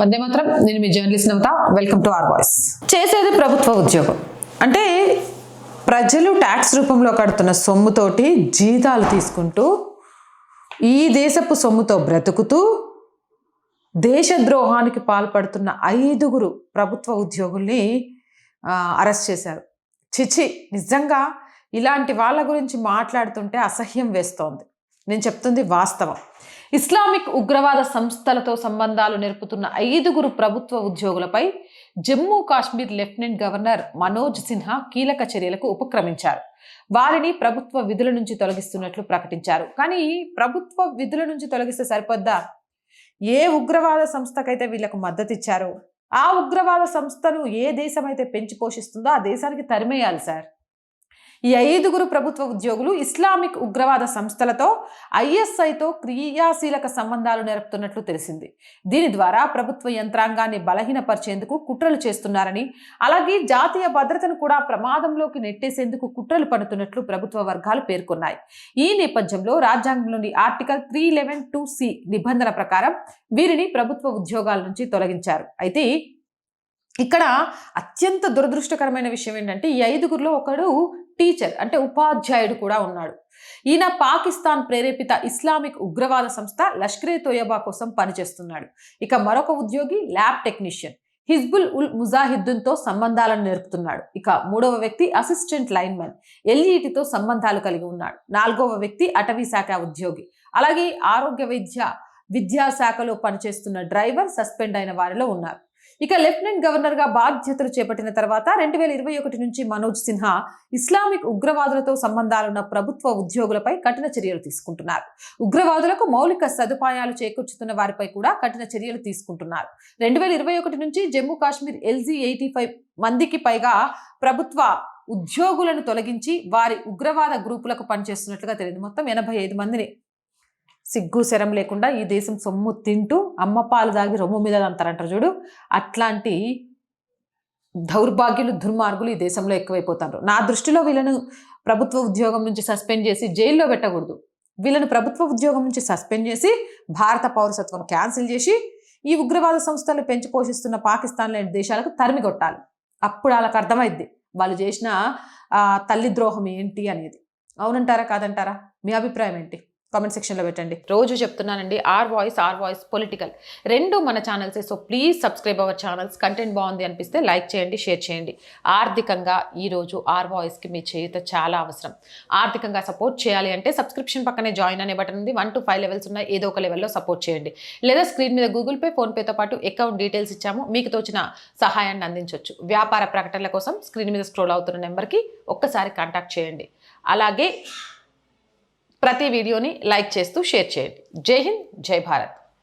వందే మాత్రం. నేను మీ journalist Navatha welcome to R voice చేసేది ప్రభుత్వ ఉద్యోగం. అంటే ప్రజలు ట్యాక్స్ రూపంలో కడుతున్న సొమ్ముతోటి జీతాలు తీసుకుంటూ ఈ దేశపు సొమ్ముతో బ్రతుకుతూ దేశద్రోహానికి పాల్పడుతున్న ఐదుగురు ప్రభుత్వ ఉద్యోగుల్ని అరెస్ట్ చేశారు. చిచి నిజంగా ఇలాంటి వాళ్ళ గురించి మాట్లాడుతుంటే అసహ్యం వేస్తోంది. నేను చెప్తుంది వాస్తవం. ఇస్లామిక్ ఉగ్రవాద సంస్థలతో సంబంధాలు నేర్పుతున్న ఐదుగురు ప్రభుత్వ ఉద్యోగులపై జమ్మూ కాశ్మీర్ లెఫ్టినెంట్ గవర్నర్ మనోజ్ సిన్హా కీలక చర్యలకు ఉపక్రమించారు. వారిని ప్రభుత్వ విధుల నుంచి తొలగిస్తున్నట్లు ప్రకటించారు. కానీ ప్రభుత్వ విధుల నుంచి తొలగిస్తే సరిపోద్దా? ఏ ఉగ్రవాద సంస్థకైతే వీళ్ళకు మద్దతు ఇచ్చారో ఆ ఉగ్రవాద సంస్థను ఏ దేశం అయితే పెంచి పోషిస్తుందో ఆ దేశానికి తరిమేయాలి సార్. ఈ ఐదుగురు ప్రభుత్వ ఉద్యోగులు ఇస్లామిక్ ఉగ్రవాద సంస్థలతో ఐఎస్ఐతో క్రియాశీలక సంబంధాలు నెరపుతున్నట్లు తెలిసింది. దీని ద్వారా ప్రభుత్వ యంత్రాంగాన్ని బలహీనపరిచేందుకు కుట్రలు చేస్తున్నారని అలాగే జాతీయ భద్రతను కూడా ప్రమాదంలోకి నెట్టేసేందుకు కుట్రలు పడుతున్నట్లు ప్రభుత్వ వర్గాలు పేర్కొన్నాయి. ఈ నేపథ్యంలో రాజ్యాంగంలోని article three eleven two C నిబంధన ప్రకారం వీరిని ప్రభుత్వ ఉద్యోగాల నుంచి తొలగించారు. అయితే ఇక్కడ అత్యంత దురదృష్టకరమైన విషయం ఏంటంటే ఈ ఐదుగురిలో ఒకడు టీచర్ అంటే ఉపాధ్యాయుడు కూడా ఉన్నాడు. ఈయన పాకిస్తాన్ ప్రేరేపిత ఇస్లామిక్ ఉగ్రవాద సంస్థ లష్కరే తోయబా కోసం పనిచేస్తున్నాడు. ఇక మరొక ఉద్యోగి ల్యాబ్ టెక్నీషియన్. హిజ్బుల్ ఉల్ ముజాహిద్దీన్తో సంబంధాలను నేర్పుతున్నాడు. ఇక మూడవ వ్యక్తి అసిస్టెంట్ లైన్మెన్ ఎల్ఈటితో సంబంధాలు కలిగి ఉన్నాడు. నాలుగవ వ్యక్తి అటవీ శాఖ ఉద్యోగి. అలాగే ఆరోగ్య విద్య విద్యాశాఖలో పనిచేస్తున్న డ్రైవర్ సస్పెండ్ అయిన వారిలో ఉన్నారు. ఇక లెఫ్టినెంట్ గవర్నర్గా బాధ్యతలు చేపట్టిన తర్వాత రెండు వేల ఇరవై ఒకటి నుంచి మనోజ్ సిన్హా ఇస్లామిక్ ఉగ్రవాదులతో సంబంధాలున్న ప్రభుత్వ ఉద్యోగులపై కఠిన చర్యలు తీసుకుంటున్నారు. ఉగ్రవాదులకు మౌలిక సదుపాయాలు చేకూర్చుతున్న వారిపై కూడా కఠిన చర్యలు తీసుకుంటున్నారు. రెండు వేల ఇరవై ఒకటి నుంచి Jammu Kashmir LG eighty five మందికి పైగా ప్రభుత్వ ఉద్యోగులను తొలగించి వారి ఉగ్రవాద గ్రూపులకు పనిచేస్తున్నట్లుగా తెలియదు. మొత్తం ఎనభై ఐదు మందిని సిగ్గు శరం లేకుండా ఈ దేశం సొమ్ము తింటూ అమ్మ పాలు దాగి రొమ్ము మీద అంటారంటారు చూడు. అట్లాంటి దౌర్భాగ్యులు దుర్మార్గులు ఈ దేశంలో ఎక్కువైపోతారు. నా దృష్టిలో వీళ్ళను ప్రభుత్వ ఉద్యోగం నుంచి సస్పెండ్ చేసి జైల్లో పెట్టకూడదు. వీళ్ళను ప్రభుత్వ ఉద్యోగం నుంచి సస్పెండ్ చేసి భారత పౌరసత్వం క్యాన్సిల్ చేసి ఈ ఉగ్రవాద సంస్థలు పెంచి పోషిస్తున్న పాకిస్తాన్ లాంటి దేశాలకు తరిమి కొట్టాలి. అప్పుడు వాళ్ళకి అర్థమైద్ది వాళ్ళు చేసిన తల్లి ద్రోహం ఏంటి అనేది. అవునంటారా కాదంటారా? మీ అభిప్రాయం ఏంటి? కామెంట్ సెక్షన్లో పెట్టండి. రోజు చెప్తున్నానండి R voice R voice political రెండు మన ఛానల్సే so please subscribe our channels content బాగుంది అనిపిస్తే లైక్ చేయండి షేర్ చేయండి. ఆర్థికంగా ఈరోజు ఆర్ వాయిస్కి మీ చేయుత చాలా అవసరం. ఆర్థికంగా సపోర్ట్ చేయాలి అంటే సబ్స్క్రిప్షన్ పక్కనే జాయిన్ అనే బటన్ ఉంది. వన్ టు ఫైవ్ లెవెల్స్ ఉన్నాయి. ఏదో ఒక లెవెల్లో సపోర్ట్ చేయండి. లేదా స్క్రీన్ మీద గూగుల్ పే ఫోన్పేతో పాటు అకౌంట్ డీటెయిల్స్ ఇచ్చాము. మీకు తోచిన సహాయాన్ని అందించవచ్చు వ్యాపార ప్రకటనల కోసం స్క్రీన్ మీద స్క్రోల్ అవుతున్న నెంబర్కి ఒక్కసారి కాంటాక్ట్ చేయండి. అలాగే ప్రతి వీడియోని లైక్ చేస్తూ షేర్ చేయండి. జై హింద్ జై భారత్.